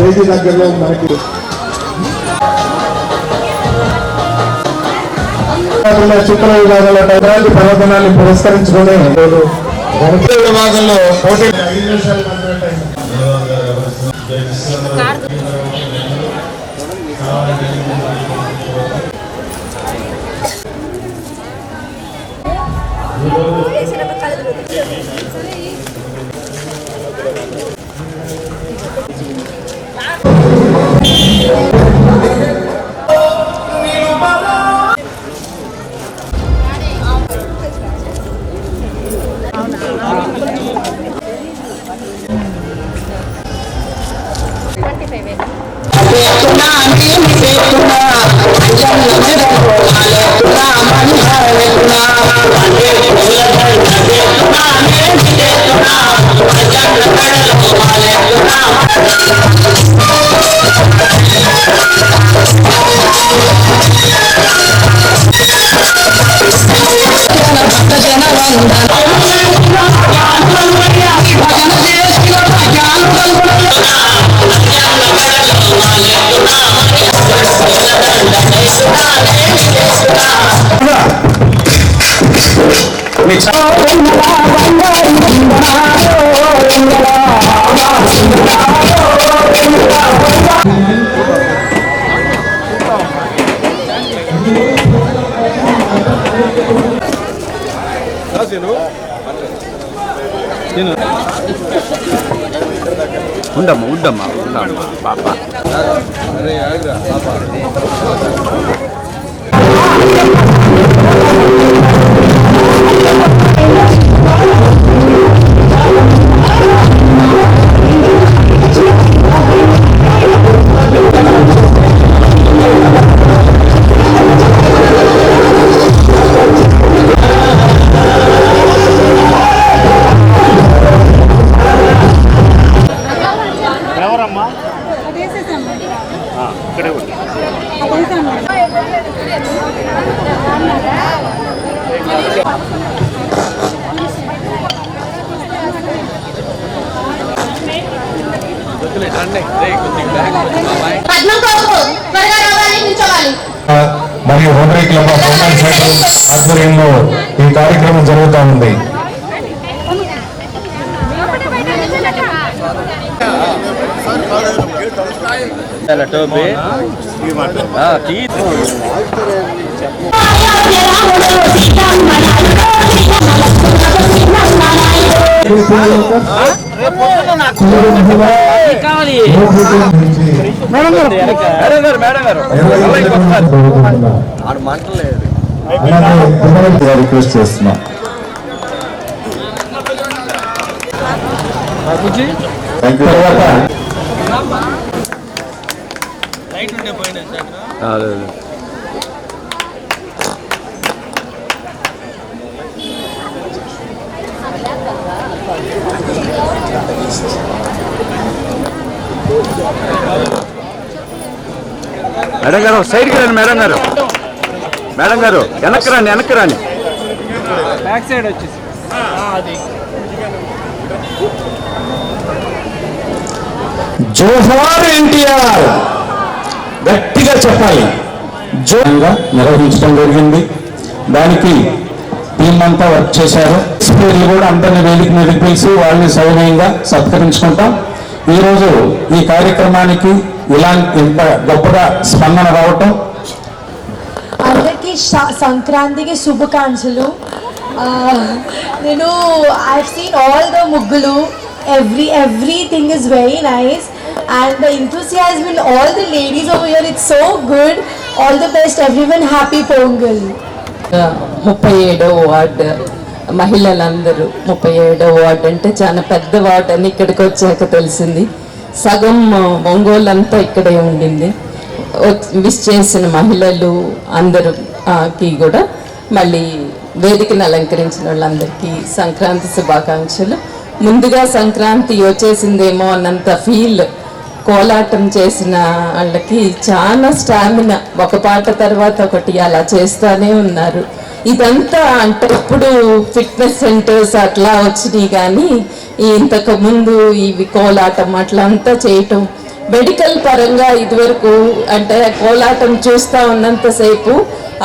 Stage దగ్గరలో మనకి చిత్ర విభాగంలో టైరాజీ పర్వతనాన్ని పురస్కరించుకుని గణిత విభాగంలో పోటీ ఐదు உண்டம்மா உண்டம்மா உண்டம்மா பாப்பா நிறைய பாப்பா మరియు rotary club of women center ఆధ్వర్యంలో ఈ కార్యక్రమం జరుగుతూ ఉంది. టోబీ మేడం గారు మేడం గారు రిక్వెస్ట్ చేస్తున్నాం థ్యాంక్ యూ తర్వాత అదే మేడం గారు సైడ్కి రండి మేడం గారు. మేడం గారు వెనక్కి రండి వెనక్కి రండి. బ్యాక్ సైడ్ వచ్చేసి. అది జోహార్ ఎన్టీఆర్ గట్టిగా చెప్పాలి. జోగా నిర్వహించడం జరిగింది. దానికి టీం అంతా వర్క్ చేశారు. పేర్లు కూడా అందరినీ వేదిక మీద పిలిచి వాళ్ళని సౌనయంగా సత్కరించుకుంటాం. ఈరోజు ఈ కార్యక్రమానికి ఇలా ఇంత గొప్పగా స్పందన రావటం. అందరికీ సంక్రాంతికి శుభాకాంక్షలు. నేను ఐ సీన్ ఆల్ ద ముగ్గులు. Every everything is very nice and the enthusiasm in all the ladies over here it's so good all the best every one happy Pongal ముప్పై ఏడో వార్డు. మహిళలందరూ ముప్పై ఏడో వార్డు అంటే చాలా పెద్ద వార్డు అని ఇక్కడికి వచ్చాక తెలిసింది. సగం ఒంగోలు అంతా ఇక్కడే ఉండింది. వచ్- విష్ చేసిన మహిళలు అందరూ కూడా మళ్ళీ వేదికను అలంకరించిన వాళ్ళందరికీ సంక్రాంతి శుభాకాంక్షలు. ముందుగా సంక్రాంతి వచ్చేసిందేమో అన్నంత ఫీల్ కోలాటం చేసిన వాళ్ళకి చాలా స్టామినా. ఒక పాట తర్వాత ఒకటి అలా చేస్తూనే ఉన్నారు. ఇదంతా అంటే ఇప్పుడు ఫిట్నెస్ సెంటర్స్ అట్లా వచ్చినాయి కానీ ఇంతకు ముందు ఇవి కోలాటం అట్లా అంతా చేయటం. మెడికల్ పరంగా ఇదివరకు అంటే కోలాటం చూస్తూ ఉన్నంతసేపు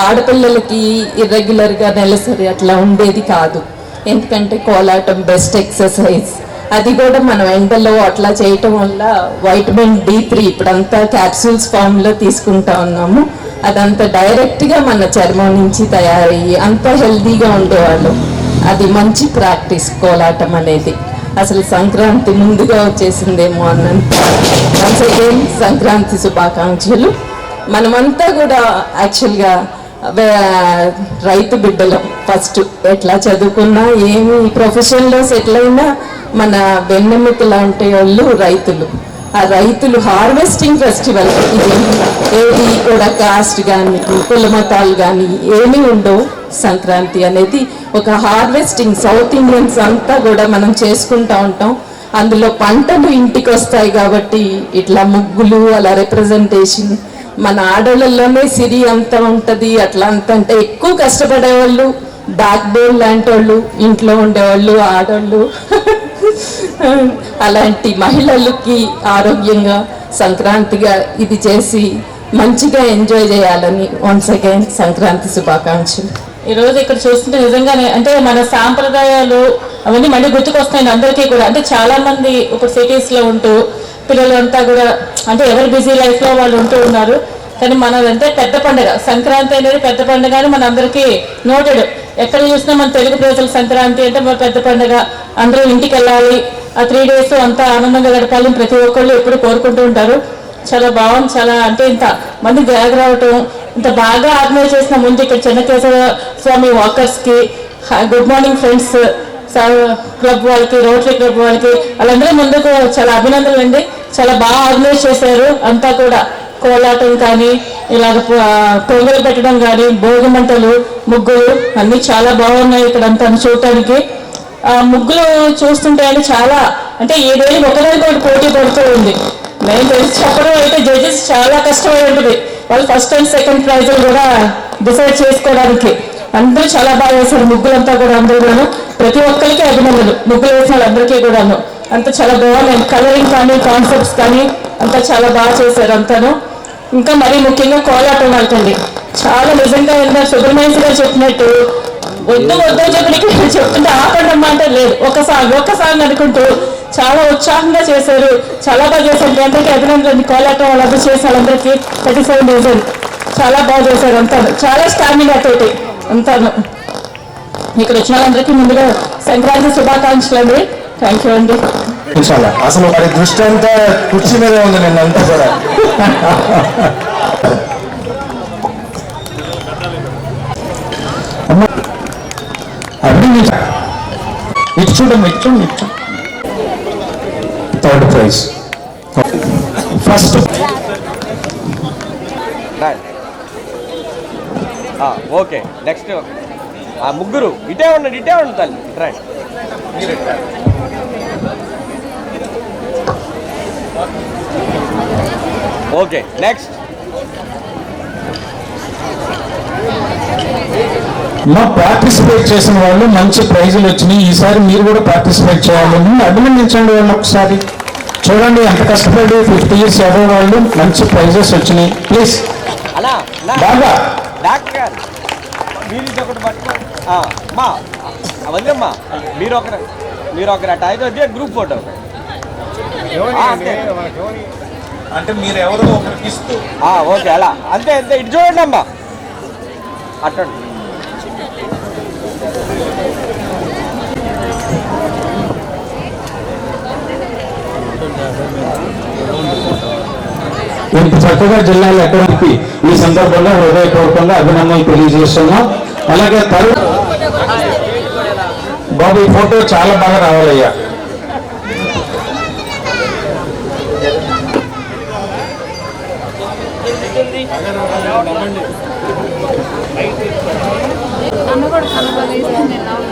ఆడపిల్లలకి ఇర్రెగ్యులర్గా నెలసరి అట్లా ఉండేది కాదు. ఎందుకంటే కోలాటం బెస్ట్ ఎక్సర్సైజ్ అది కూడా మనం ఎండలో అట్లా చేయటం వల్ల వైటమిన్ డి త్రీ ఇప్పుడంతా క్యాప్సూల్స్ ఫామ్లో తీసుకుంటా ఉన్నాము. అదంతా డైరెక్ట్గా మన చర్మం నుంచి తయారయ్యి అంత హెల్తీగా ఉండేవాళ్ళం. అది మంచి ప్రాక్టీస్ కోలాటం అనేది. అసలు సంక్రాంతి ముందుగా వచ్చేసిందేమో అన్నంత వన్స్ అగైన్ సంక్రాంతి శుభాకాంక్షలు. మనమంతా కూడా యాక్చువల్గా రైతు బిడ్డలం. ఫస్ట్ ఎట్లా చదువుకున్నా ఏమి ప్రొఫెషన్లో సెటిల్ అయినా మన వెన్నెముక లాంటి వాళ్ళు రైతులు. ఆ రైతులు హార్వెస్టింగ్ ఫెస్టివల్. ఇది ఏది కూడా కాస్ట్ కానీ కులమతాలు కానీ ఏమీ ఉండవు సంక్రాంతి అనేది. ఒక హార్వెస్టింగ్ సౌత్ ఇండియన్స్ అంతా కూడా మనం చేసుకుంటూ ఉంటాం. అందులో పంటలు ఇంటికి వస్తాయి కాబట్టి ఇట్లా ముగ్గులు అలా రిప్రజెంటేషన్ మన ఆడోళ్ళలోనే సిరి అంత ఉంటుంది అట్లా అంత అంటే ఎక్కువ కష్టపడే వాళ్ళు బ్యాక్ బోన్ లాంటి వాళ్ళు ఇంట్లో ఉండేవాళ్ళు ఆడవాళ్ళు అలాంటి మహిళలకి ఆరోగ్యంగా సంక్రాంతిగా ఇది చేసి మంచిగా ఎంజాయ్ చేయాలని వన్స్ అగైన్ సంక్రాంతి శుభాకాంక్షలు. ఈ రోజు ఇక్కడ చూస్తుంటే నిజంగానే అంటే మన సాంప్రదాయాలు అవన్నీ మళ్ళీ గుర్తుకొస్తాయి అందరికీ కూడా. అంటే చాలా మంది ఇప్పుడు సిటీస్లో ఉంటూ పిల్లలు అంతా కూడా అంటే ఎవరు బిజీ లైఫ్లో వాళ్ళు ఉంటూ ఉన్నారు. కానీ మనదంటే పెద్ద పండుగ. సంక్రాంతి అనేది పెద్ద పండుగ అని మన అందరికీ నోటెడ్. ఎక్కడ చూసినా మన తెలుగు ప్రజల సంక్రాంతి అంటే మన పెద్ద పండుగ. అందరూ ఇంటికి వెళ్ళాలి ఆ త్రీ డేస్ అంతా ఆనందంగా గడపాలని ప్రతి ఒక్కళ్ళు ఎప్పుడు కోరుకుంటూ ఉంటారు. చాలా బాగుంది చాలా అంటే ఇంత మంది గ్యాగ్ రావటం ఇంత బాగా ఆర్గనైజ్ చేసిన ముందు ఇక్కడ చెన్నకేశ్వర స్వామి వాకర్స్కి గుడ్ మార్నింగ్ ఫ్రెండ్స్ క్లబ్ వాళ్ళకి రోటరీ క్లబ్ వాళ్ళకి వాళ్ళందరూ ముందుకు చాలా అభినందనలు అండి. చాలా బాగా ఆర్గనైజ్ చేశారు. అంతా కూడా కోలాటం కానీ ఇలాగ ప- పొంగలు పెట్టడం కానీ భోగి మంటలు ముగ్గులు అన్నీ చాలా బాగున్నాయి ఇక్కడ అంతా చూడటానికి. ముగ్గులు చూస్తుంటే అంటే చాలా అంటే ఏదైనా ఒకదానికొకటి పోటీ పడుతూ ఉంది. నేను తెలిసి చెప్పడం అయితే జడ్జెస్ చాలా కష్టమై ఉంటుంది. వాళ్ళు ఫస్ట్ అండ్ సెకండ్ ప్రైజులు కూడా డిసైడ్ చేసుకోవడానికి. అందరూ చాలా బాగా వేశారు ముగ్గులంతా కూడా అందరూ కూడాను. ప్రతి ఒక్కరికి అభినందనలు ముగ్గులు వేసిన వాళ్ళందరికీ కూడాను. అంతా చాలా బాగున్నాయి కలరింగ్ కానీ కాన్సెప్ట్స్ కానీ అంతా చాలా బాగా చేశారు అంతాను. ఇంకా మరీ ముఖ్యంగా కోలాటం వాళ్ళకండి చాలా నిజంగా ఏంటంటే సుబ్రహ్మణ్యం గారు చెప్పినట్టు వద్దు వద్దు అని చెప్పి చెప్తుంటే ఆపండమ్మా అంటే లేదు. ఒక సాంగ్ ఒక సాంగ్ అనుకుంటూ చాలా ఉత్సాహంగా చేశారు. చాలా బాగా చేశారు. అందరికీ అభినందనలు. కోలాటం వాళ్ళందరూ చేశారు. అందరికీ థర్టీ సెవెన్ డేస్ చాలా బాగా చేశారు అంతాను. చాలా స్టామినా తోటి అంతాను. ఇక్కడ వచ్చిన వాళ్ళందరికీ ముందుగా సంక్రాంతి శుభాకాంక్షలు అండి. థ్యాంక్ యూ అండి. అసలు వారి దృష్టి అంతా కుర్చీ మీద ఉంది నిన్నంతా కూడా అమ్మ, అన్ని నీ- ఇటు చూడమ్మా ఇటు చూడండి third prize first okay next ఆ ముగ్గురు. ఇటే ఉండండి ఇటే ఉండండి తల్లి. రైట్ ఓకే నెక్స్ట్ మా పార్టిసిపేట్ చేసిన వాళ్ళు మంచి ప్రైజులు వచ్చినాయి. ఈసారి మీరు కూడా పార్టిసిపేట్ చేయాలని అభినందించండి వాళ్ళు ఒకసారి. చూడండి ఎంత కష్టపడి ఫిఫ్టీ ఇయర్స్ అబౌవ్ వాళ్ళు మంచి ప్రైజెస్ వచ్చినాయి. ప్లీజ్ అలా అలా బాగా. డాక్టర్ మీరు ఒకరు మీరు ఒకరు అటు అయితే గ్రూప్ ఫోటో. అంటే మీరు ఎవరో ఒకరికి ఇస్తూ. ఆ, ఓకే అలా. అంతే అంతే. ఇటు చూడండి అమ్మా. అట్టండి ఇంత చక్కగా జిల్లాలో ఎక్కడానికి ఈ సందర్భంగా హృదయపూర్వకంగా అభినందనలు తెలియజేస్తున్నాం. అలాగే తరు బాబు ఈ ఫోటో చాలా బాగా రావాలయ్యా. ఆ